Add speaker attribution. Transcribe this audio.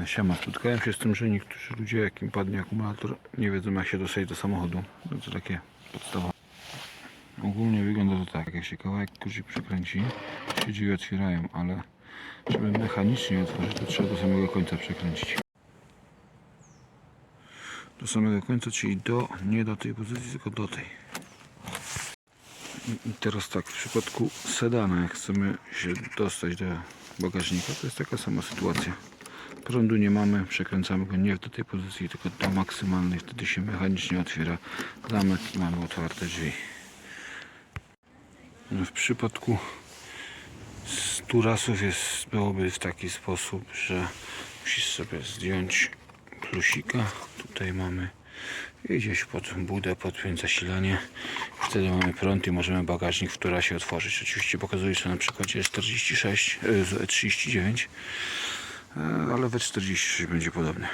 Speaker 1: E, Siema, spotkałem się z tym, że niektórzy ludzie jak im padnie akumulator nie wiedzą jak się dostać do samochodu. No to takie podstawowe. Ogólnie wygląda to tak, jak się kawałek kurzi przekręci, się drzwi otwierają, ale żeby mechanicznie otworzyć, to trzeba do samego końca przekręcić. Do samego końca, czyli do, nie do tej pozycji, tylko do tej. I teraz tak, w przypadku sedana, jak chcemy się dostać do bagażnika, to jest taka sama sytuacja. Prądu nie mamy, przekręcamy go nie do tej pozycji, tylko do maksymalnej, wtedy się mechanicznie otwiera zamek i mamy otwarte drzwi. No w przypadku Turasów jest, byłoby w taki sposób, że musisz sobie zdjąć plusika. Tutaj mamy i gdzieś pod budę podpiąć zasilanie. Wtedy mamy prąd i możemy bagażnik w Turasie otworzyć. Oczywiście pokazuję to na przykładzie 46, e, 39, e, ale we 46 będzie podobny.